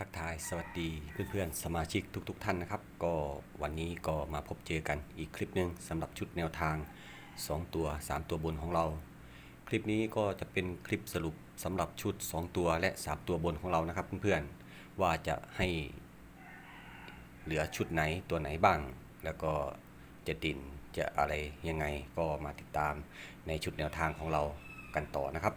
ทักทายสวัสดีเพื่อนๆสมาชิกทุกๆทท่านนะครับ ก็วันนี้ก็มาพบเจอกันอีกคลิปหนึ่งสำหรับชุดแนวทาง 2 ตัว 3 ตัวบนของเรา คลิปนี้ก็จะเป็นคลิปสรุปสำหรับชุด 2 ตัวและ 3 ตัวบนของเรานะครับเพื่อนๆว่าจะให้เหลือชุดไหนตัวไหนบ้าง แล้วก็จะดินจะอะไรยังไงก็มาติดตามในชุดแนวทางของเรากันต่อนะครับ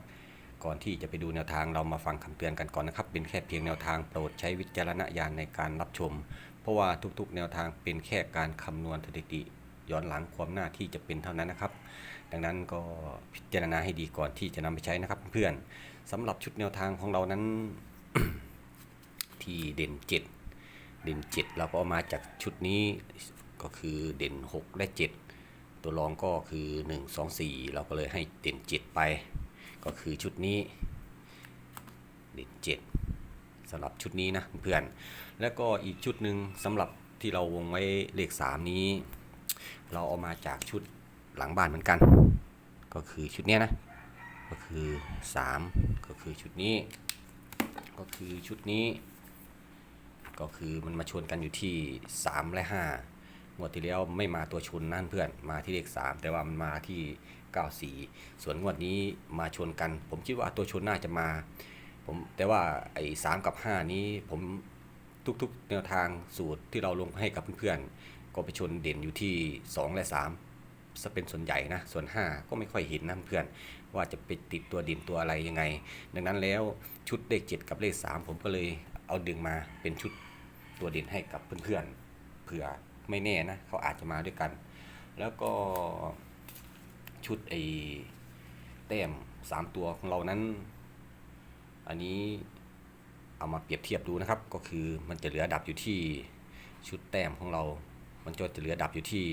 ก่อนที่จะไปดูแนวทางเรามาฟังคำเตือนกันก่อนนะครับ เป็นแค่เพียงแนวทางโปรดใช้วิจารณญาณในการรับชม เพราะว่าทุกๆ แนวทางเป็นแค่การคำนวณสถิติย้อนหลังความหน้าที่จะเป็นเท่านั้นนะครับ ดังนั้นก็พิจารณาให้ดีก่อนที่จะนำไปใช้นะครับเพื่อนสำหรับชุดแนวทางของเรานั้น ที่เด่น 7 เด่น 7 เราก็เอามาจากชุดนี้ก็คือเด่น 6 และ 7 ตัวรองก็คือ 1 2 4 เราก็เลยให้เด่น 7 ไป ก็คือชุดนี้เด่น7สำหรับชุดนี้นะเพื่อนแล้วก็อีกชุดหนึ่งสำหรับที่เราวงไว้เลข 3 นี้ เราเอามาจากชุดหลังบ้านเหมือนกัน ก็คือชุดนี้นะ ก็คือ 3 ก็คือชุดนี้ ก็คือชุดนี้ ก็คือมันมาชนกันอยู่ที่ 3 และ 5 งวดที่แล้วไม่มาตัวชนนั่นเพื่อนมาที่เลข 3 แต่ว่ามันมาที่ 94 ส่วนงวดนี้มาชนกัน ผมคิดว่าตัวชนน่าจะมาผมแต่ว่าไอ้3กับ 5 นี้ผมทุกๆ แนวทางสูตรที่เราลงให้กับเพื่อนๆ ก็ไปชนเด่นอยู่ที่ 2 และ 3 จะเป็นส่วนใหญ่นะ ส่วน 5 ก็ไม่ค่อยเห็นนะเพื่อนว่าจะไปติดตัวดินตัวอะไรยังไง ดังนั้นแล้วชุดเลข 7 กับเลข 3 ผมก็เลยเอาดึงมาเป็นชุดตัวเด่นให้กับเพื่อนๆเผื่อ ไม่แน่นะเขาอาจจะมาด้วยกัน แล้วก็ชุดไอ้แต้มสามตัวของเรานั้น อันนี้เอามาเปรียบเทียบดูนะครับ ก็คือมันจะเหลือดับอยู่ที่ชุดแต้มของเรา มันจะเหลือดับอยู่ที่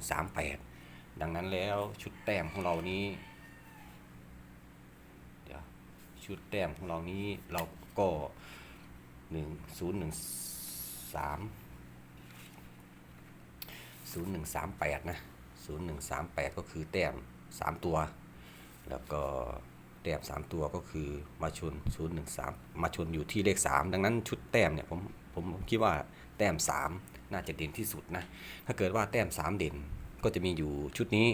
0138 ดังนั้นแล้วชุดแต้มของเรานี้เดี๋ยวชุดแต้มของเรานี้เราก็ 1013 0138 นะ 0138 ก็คือแต้ม 3 ตัว แล้วก็แต้ม 3 ตัวก็คือมาชน 013 มาชนอยู่ที่เลข 3 ดังนั้นชุดแต้มเนี่ยผมผมผมคิดว่าแต้ม 3 น่าจะเด่นที่สุดนะ ถ้าเกิดว่าแต้ม 3 เด่นก็จะมีอยู่ชุดนี้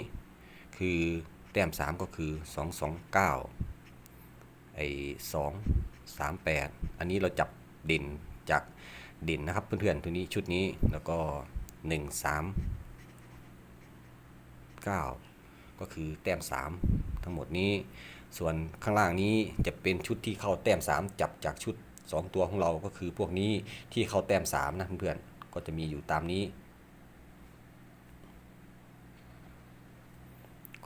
คือแต้ม 3 ก็คือ 229 ไอ้2 38 อันนี้เราจับเด่นจากเด่นนะครับเพื่อนๆตัวนี้ชุดนี้แล้วก็ 1 3 9 ก็คือแต้ม 3 ทั้งหมดนี้ ส่วนข้างล่างนี้จะเป็นชุดที่เข้าแต้ม 3 จับจากชุด 2 ตัวของเราก็คือพวกนี้ที่เข้าแต้ม 3 นะเพื่อนๆก็จะมีอยู่ตามนี้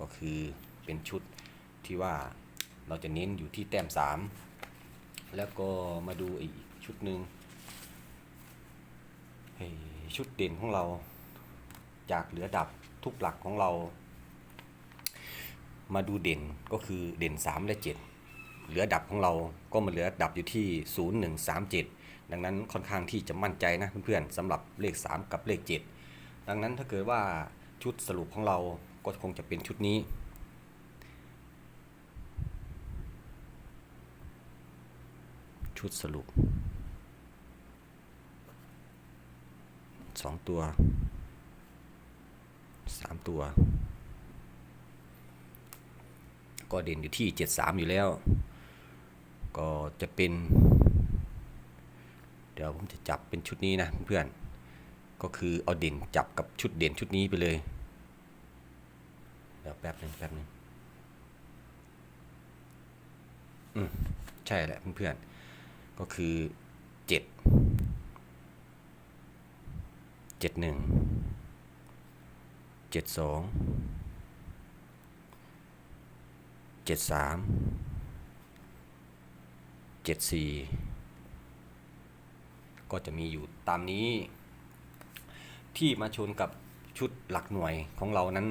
ก็คือเป็นชุดที่ว่าเราจะเน้นอยู่ที่แต้ม 3 แล้วก็มาดูอีกชุดหนึ่งเฮ้ย ชุดเด่นของเรา จากเหลือดับทุกหลักของเรา มาดูเด่นก็คือเด่น 3 และ 7 เหลือดับของเราก็มาเหลือดับอยู่ที่ 0137 ดังนั้นค่อนข้างที่จะมั่นใจนะเพื่อนๆสำหรับเลข 3 กับเลข 7 ดังนั้นถ้าเกิดว่าชุดสรุปของเราก็คงจะเป็นชุดนี้ชุดสรุป 2ตัว3ตัว ก็เด่นอยู่ที่73อยู่แล้ว ก็จะเป็น เดี๋ยวผมจะจับเป็นชุดนี้นะเพื่อนก็คือเอาเด่นจับกับชุดเด่นชุดนี้ไปเลย เดี๋ยวแป๊บหนึ่งแป๊บหนึ่งอืมใช่แหละเพื่อนๆก็คือ 7 71 72เจ็ดสองเจ็ดสามเจ็ดสี่ก็จะมีอยู่ตามนี้ ที่มาชนกับชุดหลักหน่วยของเรานั้น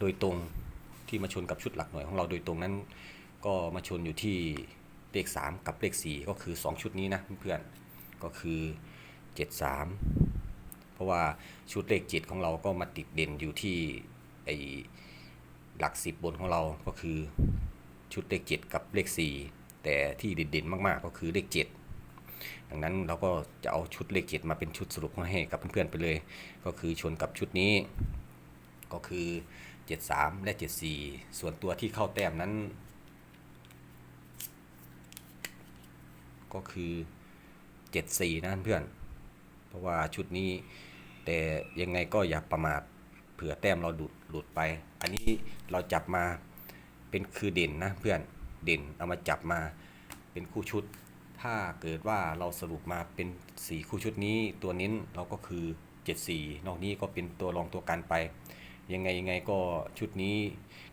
โดยตรงที่มาชนกับชุดหลักหน่วยของเราโดยตรงนั้น ก็มาชนอยู่ที่เลข 3 กับเลข 4 ก็คือ 2 ชุดนี้นะเพื่อนก็คือ 73 เพราะว่าชุดเลข 7 ของเราก็มาติดเด่นอยู่ที่ไอหลักสิบบนของเราก็คือชุดเลข 7 กับเลข 4 แต่ที่เด่นๆมากๆก็คือเลข 7 ดังนั้นเราก็จะเอาชุดเลข 7 มาเป็นชุดสรุปให้กับเพื่อนๆไปเลย ก็คือชนกับชุดนี้ ก็คือ 73 และ 74 ส่วนตัวที่เข้าแต้มนั้น ก็คือ 74นะเพื่อน เพราะว่าชุดนี้แต่ยังไงก็อย่าประมาทเผื่อแต้มเราหลุดหลุดไป อันนี้เราจับมาเป็นคือเด่นนะเพื่อนเด่นเอามาจับมาเป็นคู่ชุด ถ้าเกิดว่าเราสรุปมาเป็น 4 คู่ชุดนี้ตัวเน้นเราก็คือ 74 นอกนี้ก็เป็นตัวรองตัวกันไป ยังไงยังไงก็ชุดนี้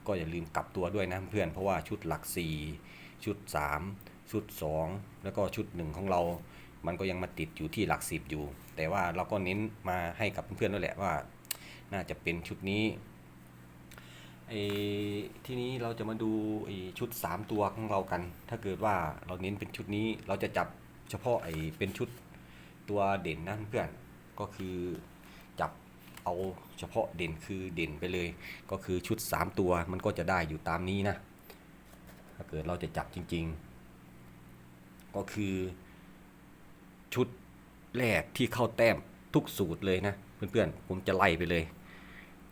ก็อย่าลืมกลับตัวด้วยนะเพื่อนเพราะว่าชุดหลัก 4 ชุด 3 ชุด 2 แล้วก็ชุด 1 ของเรา มันก็ยังมาติดอยู่ที่หลัก10อยู่ แต่ว่าเราก็เน้นมาให้กับเพื่อนๆด้วยแหละว่า น่าจะเป็นชุดนี้ไอ้ที่นี้เราจะมาดูไอ้ชุด 3 ตัวของเรากัน ถ้าเกิดว่าเราเน้นเป็นชุดนี้เราจะจับเฉพาะไอ้เป็นชุดตัวเด่นนะเพื่อนก็คือจับเอาเฉพาะเด่นคือเด่นไปเลย ก็คือชุด 3 ตัวมันก็จะได้อยู่ตามนี้นะ ถ้าเกิดเราจะจับจริง ๆ ก็คือ ชุดแรกที่เข้าแต้มทุกสูตรเลยนะ เพื่อนๆ ผมจะไล่ไปเลย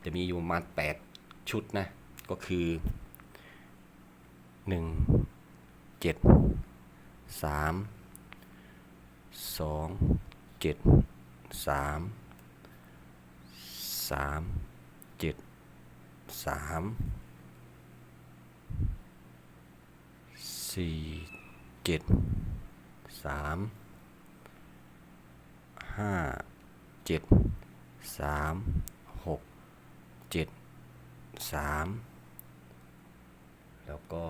จะมีอยู่ประมาณ 8 ชุดนะ ก็คือ 1 7 3 2 7 3 3 7 3สี่เจ็ดสาม ห้าเจ็ดสามหกเจ็ดสามแล้วก็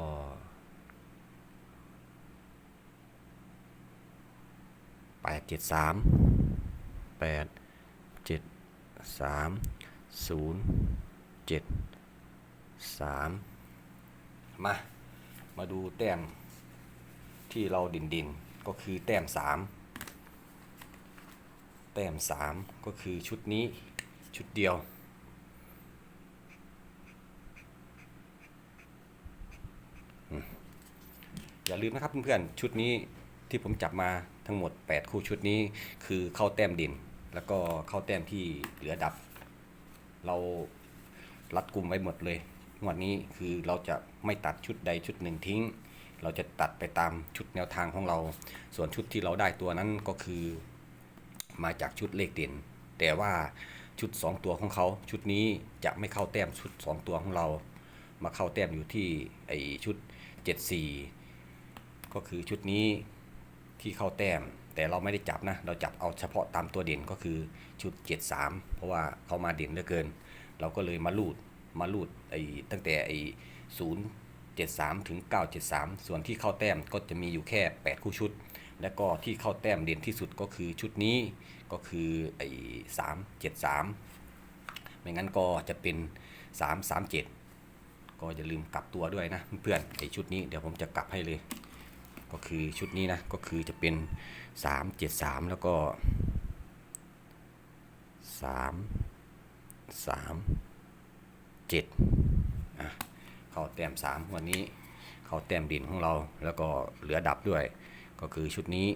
แปดเจ็ดสามแปดเจ็ดสามศูนย์เจ็ดสามมา มาดูแต้มที่เราดินดินๆ ก็คือแต้มสาม แต้มสามก็คือชุดนี้ชุดเดียว อย่าลืมนะครับเพื่อนๆชุดนี้ที่ผมจับมาทั้งหมด 8 คู่ชุดนี้คือเข้าแต้มดิน แล้วก็เข้าแต้มที่เหลือดับ เรารัดกลุ่มไว้หมดเลยงวดนี้คือเราจะไม่ตัดชุดใดชุดหนึ่งทิ้ง เราจะตัดไปตามชุดแนวทางของเรา ส่วนชุดที่เราได้ตัวนั้นก็คือ มาจากชุดเลขเด่น แต่ว่าชุด 2 ตัวของเขา ชุดนี้จะไม่เข้าแต้มชุด 2 ตัวของเรา มาเข้าแต้มอยู่ที่ไอชุด 74 ก็คือชุดนี้ที่เข้าแต้ม แต่เราไม่ได้จับนะ เราจับเอาเฉพาะตามตัวเด่นก็คือชุด 73 เพราะว่าเขามาเด่นเหลือเกิน เราก็เลยมาลูดมาลูดไอ้ตั้งแต่ไอ้ศูนย์เจ็ดสามถึงเก้าเจ็ดสามส่วนที่เข้าแต้มก็จะมีอยู่แค่ 8 คู่ชุด แล้วก็ที่เข้าแต้มเด่นที่สุดก็คือชุดนี้ก็คือไอ้สามเจ็ดสามไม่งั้นก็จะเป็นสามสามเจ็ดก็อย่าลืมกลับตัวด้วยนะเพื่อนไอ้ชุดนี้เดี๋ยวผมจะกลับให้เลย ก็คือชุดนี้นะก็คือจะเป็นสามเจ็ดสามแล้วก็สามสามเจ็ดอะเข้าแต้มสามวันนี้เข้าแต้มดินของเราแล้วก็เหลือดับด้วย ก็คือชุดนี้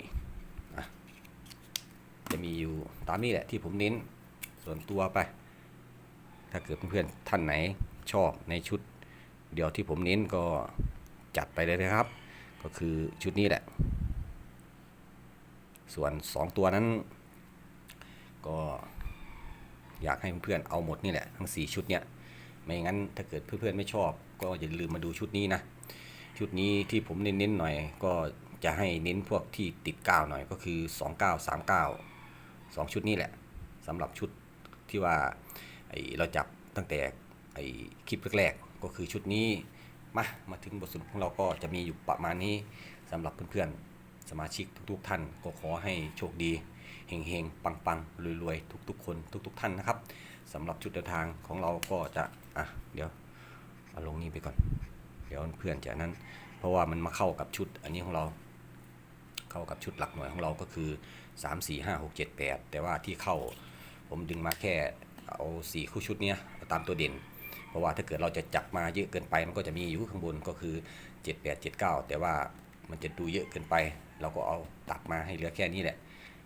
จะมีอยู่ตามนี้แหละที่ผมเน้นส่วนตัวไป ถ้าเกิดเพื่อนๆท่านไหนชอบในชุดเดียวที่ผมเน้นก็จัดไปเลยนะครับ ก็คือชุดนี้แหละ ส่วน 2 ตัวนั้น ก็อยากให้เพื่อนๆเอาหมดนี่แหละทั้ง 4 ชุดเนี่ยไม่งั้นถ้าเกิดเพื่อนๆไม่ชอบ ก็อย่าลืมมาดูชุดนี้นะ ชุดนี้ที่ผมเน้นๆหน่อย ก็ จะให้เน้นพวกที่ติดก้าวหน่อยก็คือ 29 39 2 ชุดนี้แหละสำหรับชุดที่ว่าไอเราจับตั้งแต่ไอคลิปแรกๆก็คือชุดนี้มามาถึงบทสรุปของเราก็จะมีอยู่ประมาณนี้สำหรับเพื่อนๆ สมาชิกทุกๆ ท่านก็ขอให้โชคดีเฮงๆ ปังๆ รวยๆ ทุกๆ คนทุกๆ ท่านนะครับสำหรับชุดเดินทางของเราก็จะอะเดี๋ยวเอาลงนี้ไปก่อน เดี๋ยวเพื่อนจะนั้น เพราะว่ามันมาเข้ากับชุดอันนี้ของเรา เข้ากับชุดหลักหน่วยของเราก็คือ 3 4 5 6 7 8 แต่ว่าที่เข้าผมดึงมาแค่เอา 4 คู่ชุดเนี้ยตามตัวเด่น เพราะว่าถ้าเกิดเราจะจับมาเยอะเกินไปมันก็จะมีอยู่ข้างบนก็คือ 7 8 7 9 แต่ว่ามันจะดูเยอะเกินไป เราก็เอาตัดมาให้เหลือแค่นี้แหละ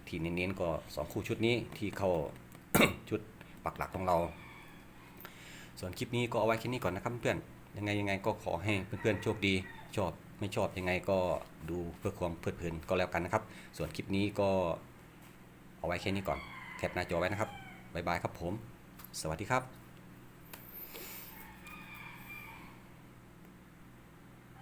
ที่เน้นๆก็สองคู่ชุดนี้ที่เข้าชุดปักหลักของเรา ส่วนคลิปนี้ก็เอาไว้แค่นี้ก่อนนะครับเพื่อนยังไงยังไงก็ขอให้เพื่อนๆโชคดีชอบ ไม่ชอบยังไงก็ดูเพื่อความเพลิดเพลินก็แล้วกันนะครับ ส่วนคลิปนี้ก็เอาไว้แค่นี้ก่อน แคปหน้าจอไว้นะครับ บ๊ายบายครับผม สวัสดีครับ